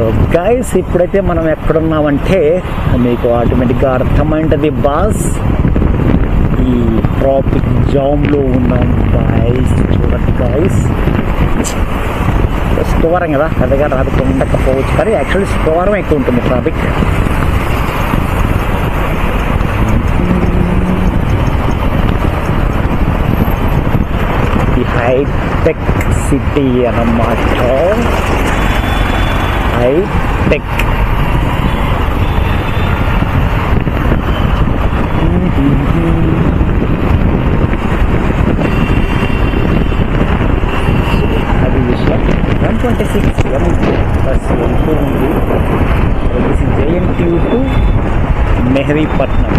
Uh, so guys ఇప్పుడైతే మనం ఎక్కడున్నామంటే మీకు ఆటోమేటిక్గా అర్థమైంటది బాస్. ఈ ట్రాఫిక్ జామ్లో ఉన్నాం గైస్ చూడండి గైస్ స్టోరం కదా? పెద్దగా ట్రాఫిక్ ఉండకపోవచ్చు. కానీ యాక్చువల్లీ స్టోరం ఎక్కువ ఉంటుంది ట్రాఫిక్ ఈ హైటెక్ సిటీ అన్నమాట. హైటెక్ అది విషయం one twenty six M bus వెళ్తూ ఉంది JNT to Mehdipatnam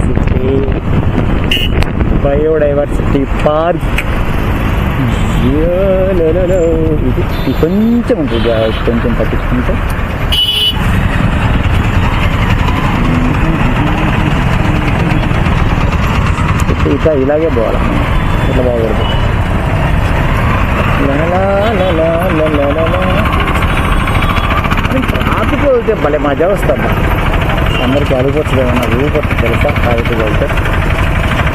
city biodiversity park ఇది ఇది కొంచెం ఉంటుంది. కొంచెం పట్టించుకుంటే. ఇక ఇలాగే పోవాలి. ఇట్లా బాగూడదు ట్రాఫిక్ వెళ్తే భలే మజా వస్తుంది. అందరికీ అడుగుతుంది ఏమన్నా ఊపొచ్చు తెలుసా? ట్రాఫిక్ వెళ్తే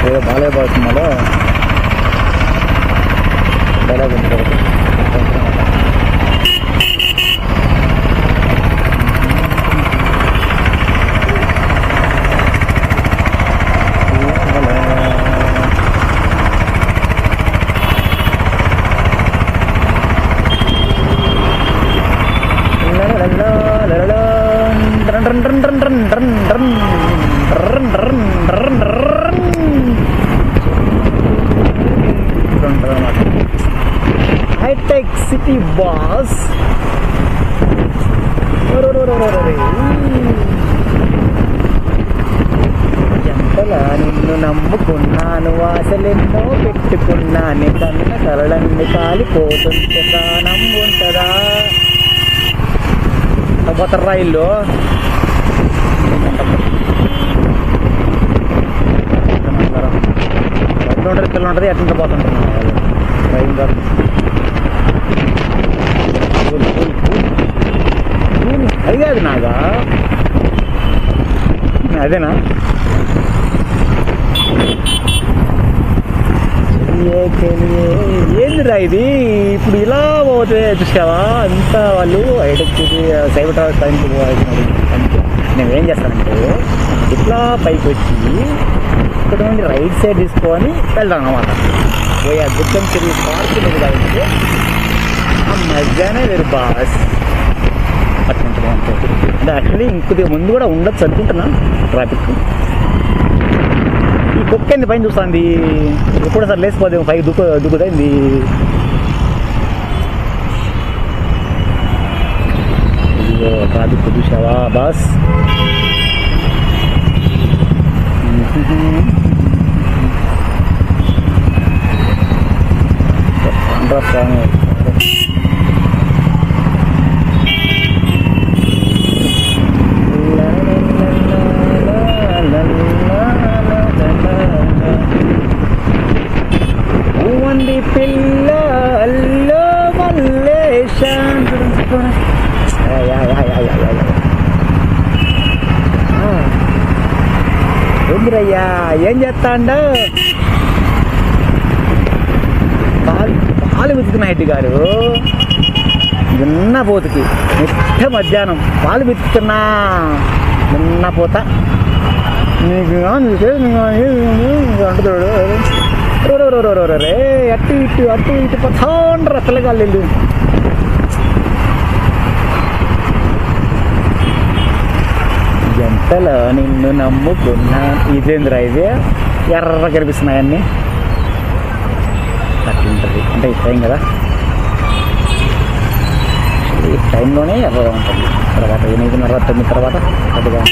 ఏదో బాగాలేకపోతున్నాడో డైలాగ్ ఉంటుంది హైటెక్ సిటీ బాస్ ఎంతలా నిన్ను నమ్ముకున్నాను ఆశలెన్నో పెట్టుకున్నాను కన్న కలలన్నీ కాలిపోతుంటే నమ్ముంటదా ఉంటదా పోతారా ఇల్లు రైలు ఉంటుంది ఎట్లా పోతుంటున్నాను రైలు కాదు అది నాగా? అదేనా? చెలియే, ఏందిరా ఇది? ఇప్పుడు ఇలా పోతే చూసావా? అంతా వాళ్ళు ఐడెక్కి సైబర్ టవర్ టైంకి పోవాల్సినది అంతే. నేను ఏం చేస్తానంటే ఇట్లా పైకి వచ్చి ఇక్కడ నుండి రైట్ సైడ్ తీసుకొని వెళ్దాం అన్నమాట. పోయి ఆ గుట్టం పార్క్ మీద మజానే వేరు బాస్ అట్లా బాగుంటుంది అంటే యాక్చువల్లీ ఇంకొద్దిగా ముందు కూడా ఉండొచ్చు అనుకుంటున్నా ట్రాఫిక్ ఈ కుక్క ఏంది పైన చూస్తుంది? ఎప్పుడు సార్ లేచిపోతే పైకి దుక్కు దుక్కుదైంది ఇదిగో ట్రాఫిక్ చూసావా బాస్? ఆంధ్ర స్వామి. ఏందిరయ్యా ఏం చేస్తాండ? పాలు పాలు వెతుకున్న గారు. నిన్న పోతుకి. నిత్య మధ్యాహ్నం పాలు వెతుకుతున్నా. నిన్న పోత. నీకు కావాలి, నీకు కావాలి, రే అటు ఇటు అటు ఇటు పథాండ్ర పిల్లగాళ్ళు వెళ్ళు ఎంతలో నిన్ను నమ్ముకున్నా ఇదేంద్రా ఇదే ఎర్ర కనిపిస్తున్నాయన్నీ అట్లుంటుంది అంటే ఈ టైం కదా ఈ టైంలోనే ఎర్రగా ఉంటుంది తర్వాత ఎనిమిదిన్నర తొమ్మిది తర్వాత అటుగా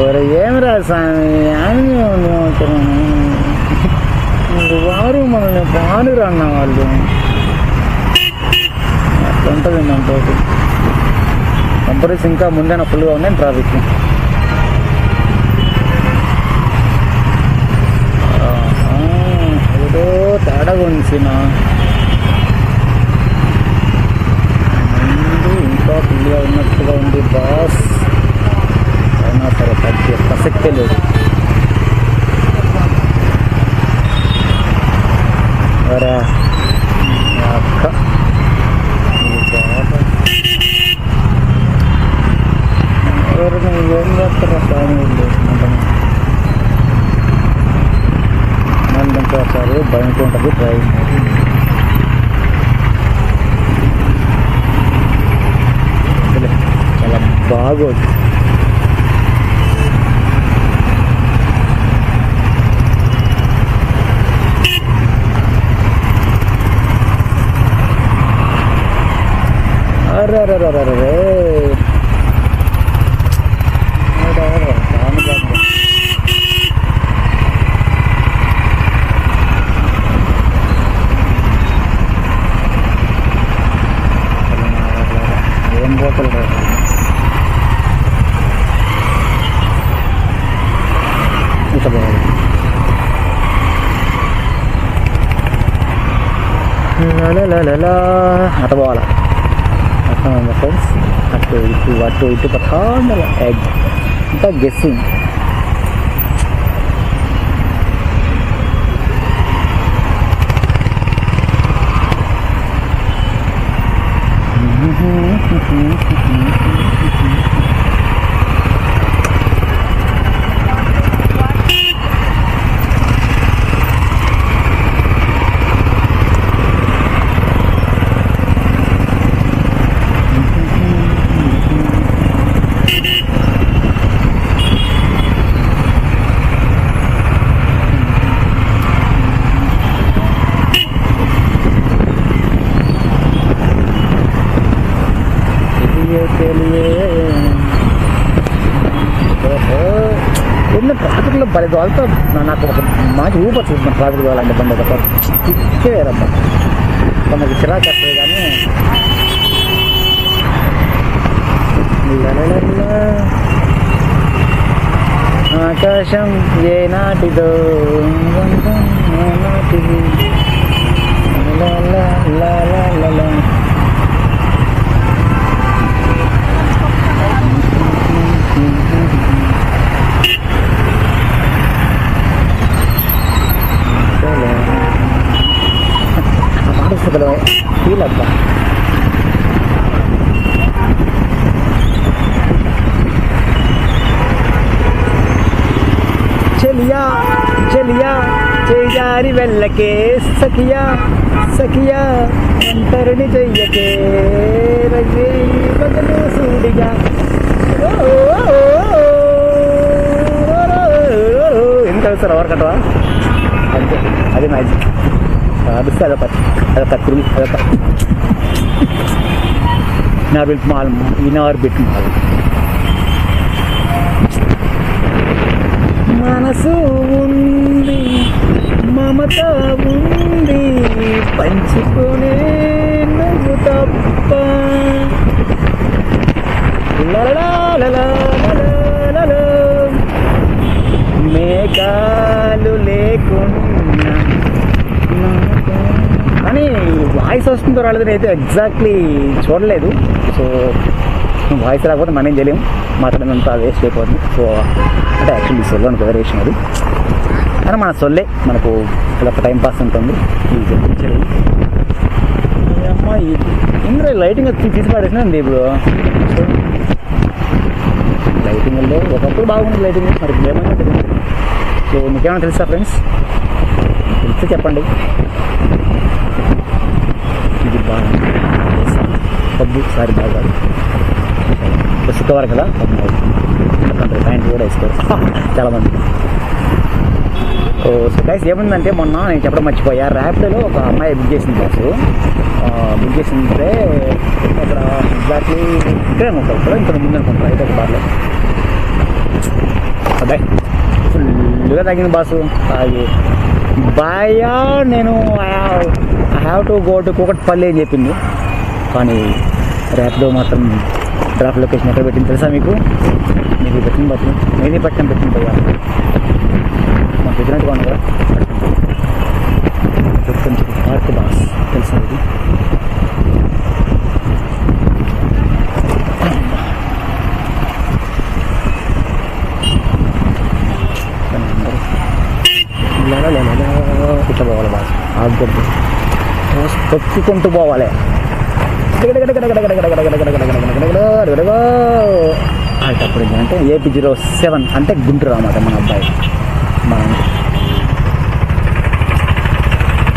ఒరే ఏం రా స్వామి అని వారు మనల్ని బానురు అన్న వాళ్ళు అట్లా ఉంటుంది మనతో కంపెనీస్ ఇంకా ముందే ఫుల్గా ఉన్నాయి ట్రాఫిక్ ఏదో తేడాగా ఉంది నా ముందు ఇంకా ఫుల్గా ఉన్నట్టుగా ఉంది బాస్. అయినా సరే తగ్గే ప్రసక్తే లేదు. అరే అక్క. ఇది బాగా ఏం చేస్తారా స్వామి మనం సార్ భయంతో ఉంటుంది డ్రైవింగ్ చాలా బాగోదు లలలలలా. అటు పోవాలా అర్థమైందా ఫ్రెండ్స్ అటు ఇటు అటు ఇటు పట్టాండాల ఎగ్ ఇంకా గెస్సింగ్ తెలియే చిన్న ట్రాఫిక్లో బలి వాళ్ళతో నాకు ఒక మంచి ఊప చూసిన ట్రాఫిక్ వాళ్ళంటే బండి ఒక పిచ్చే వేరమ్మా మనకి చిరాకు వస్తుంది కానీ ఆకాశం ఏ చేజారి వెళ్ళకే సఖియా సఖియా ఒంటరిని చెయ్యకే సూడిగా. ఎంత సార్ ఎవరు కట్టవా అంతే అది మ్యాజిక్ అదిస్తే అదొక అదొక థ్రిల్ అదొక. నార్బిట్ మాల్ ఇనార్బిట్ మాల్ మనసు ఉంది. మమత ఉంది పంచుకునే నువ్వు తప్ప. మేఘాలు లేకుండా కానీ వాయిస్ వస్తుందో రాలేదని అయితే ఎగ్జాక్ట్లీ చూడలేదు సో వాయిస్ రాకపోతే మనం ఏం చేయలేము మాట్లాడినంత వేస్ట్ అయిపోతుంది సో అంటే యాక్చువల్లీ సెల్ అనుకో వేరియేషన్ అది కానీ మన సొల్లే. మనకు ఒక టైం పాస్ ఉంటుంది. అమ్మా ఇందులో లైటింగ్ వచ్చి తీసి పడేసినండి ఇప్పుడు. లైటింగ్లో ఒకప్పుడు బాగుంది లైటింగ్ మరి ఏమైనా తెలియదు. సో మీకేమైనా తెలుసా ఫ్రెండ్స్ తెలిస్తే చెప్పండి. ఇది బాగా పబ్బు సారీ బాగా శుక్రవారం కదా? పబ్బు పాయింట్ కూడా వేసుకోవచ్చు చాలా సో సో గైస్ ఏముందంటే మొన్న నేను చెప్పడం మర్చిపోయా. ర్యాపిడోలో ఒక అమ్మాయి బుక్ చేసింది బస్సు బుక్ చేసింటే అక్కడ ఎగ్జాక్ట్లీ ఇక్కడే ఉంటారు ఇక్కడ ఇంకా ముందు అనుకుంటారు అయితే ఒక బార్లో. ఫుల్గా తగ్గింది బాసు అది బాయా నేను I have to go to Kukatpally అని చెప్పింది. కానీ ర్యాప్లో మాత్రం డ్రాప్ లొకేషన్ ఎక్కడ పెట్టింది తెలుసా మీకు? మీకు పెట్టింది బట్టి మెహదీపట్నం పెట్టింది పెట్టిన మాకు ఎదురంటుగా ఉంది కదా కొంచెం పార్క్ బాస్ తెలుసా ఇది ఇట్లా పోవాలి బాస్ ఆగొద్దు తొక్కుకుంటూ పోవాలి అప్పుడు ఏంటంటే ఏపీ జీరో సెవెన్ అంటే గుంటూరు అన్నమాట మన అబ్బాయి. మన